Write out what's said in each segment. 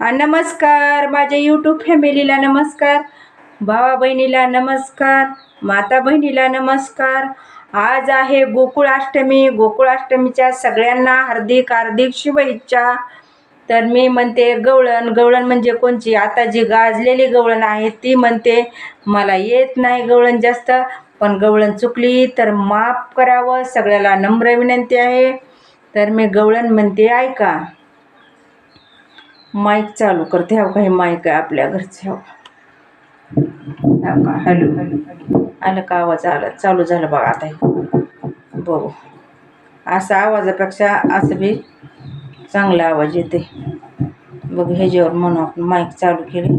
नमस्कार. माझ्या यूट्यूब फॅमिलीला नमस्कार. भावा बहिणीला नमस्कार. माता बहिणीला नमस्कार. आज आहे गोकुळाष्टमी. गोकुळाष्टमीच्या सगळ्यांना हार्दिक हार्दिक शुभेच्छा. तर मी म्हणते गवळण. गवळण म्हणजे कोणची? आता जी गाजलेली गवळण आहे ती म्हणते मला येत नाही गवळण जास्त. पण गवळण चुकली तर माफ करावं. सगळ्याला नम्र विनंती आहे. तर मी गवळण म्हणते ऐका माईक चालू करते हा काही माईक आहे आपल्या घरचे हो का? हॅलो आलं का आवाज? आला. चालू झालं बघा आता हे. बघू. असा आवाजापेक्षा असं बी चांगला आवाज येते. बघ ह्याच्यावर म्हणून आपण माईक चालू केली.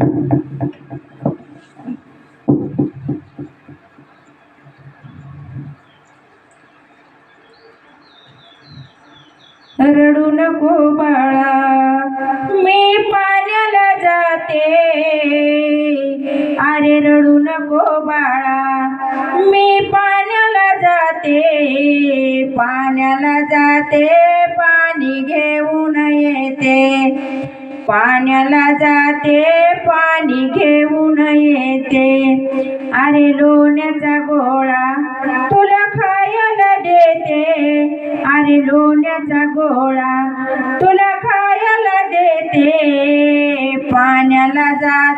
रडू नको बाळा. मी पाण्याला जाते. अरे रडू नको बाळा मी पाण्याला जाते. पाण्याला जाते पाणी घेऊन येते. पाण्याला जाते पाणी घेऊन येते. अरे लोण्याचा गोळा तुला खायला देते. अरे लोण्याचा गोळा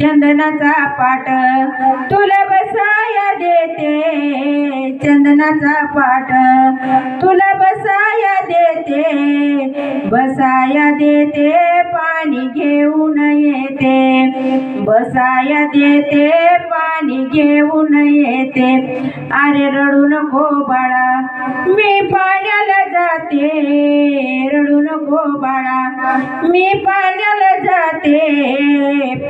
चंदनाचा पाट तुला बसाया देते. चंदनाचा पाट तुला बसाया देते. बसाया देते पाणी घेऊन येते. बसाया देते पाणी घेऊन येते. अरे रडू नको बाळा मी पाण्याला जाते रडू नको बाळा. मी पाण्याला जाते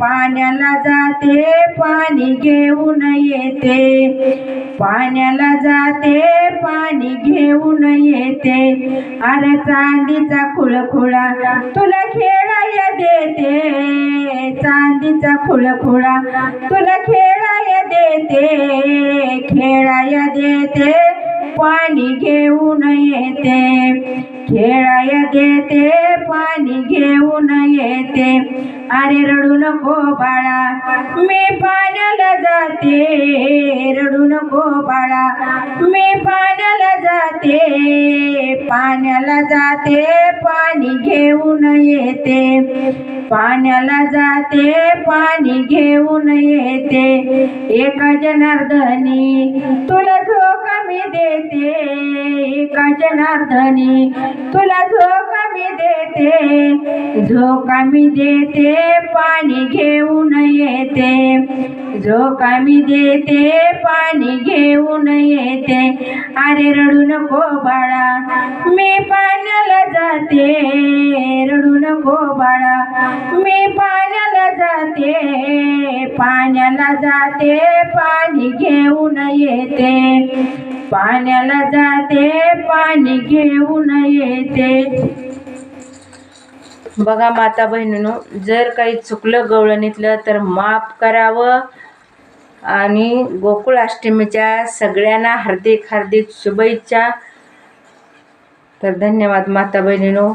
पाण्याला जाते पाणी घेऊन येते. पाण्याला जाते पाणी घेऊन येते. अरे चांदीचा खुळखुळा तुला खेळाया देते. चांदीचा खुळखुळा तुला खेळाया देते खेळाया देते. पाणी घेऊन येते. खेळाय देते पाणी घेऊन येते. अरे रडू नको बाळा मी पाण्याला जाते रडू नको बाळा. मी पाण्याला जाते पाण्याला जाते पाणी घेऊन येते. पाण्याला जाते पाणी घेऊन येते. एका जनार्दनी तुला झोक मी देते. एका जनार्दनी तुला झोक मी देते. झोका मी देते पाणी घेऊन येते. झोका मी देते पाणी घेऊन येते. अरे रडू नको बाळा मी पाण्याला जाते. रडू नको बाळा मी पाण्याला जाते. पाण्याला जाते पाणी घेऊन येते. पाण्याला जाते पाणी घेऊन येते. बघा माता बहिणीनो जर काही चुकलं गवळणीतलं तर माफ करावं. आणि गोकुळाष्टमीच्या सगळ्यांना हार्दिक हार्दिक शुभेच्छा. तर धन्यवाद माता बहिणीनो.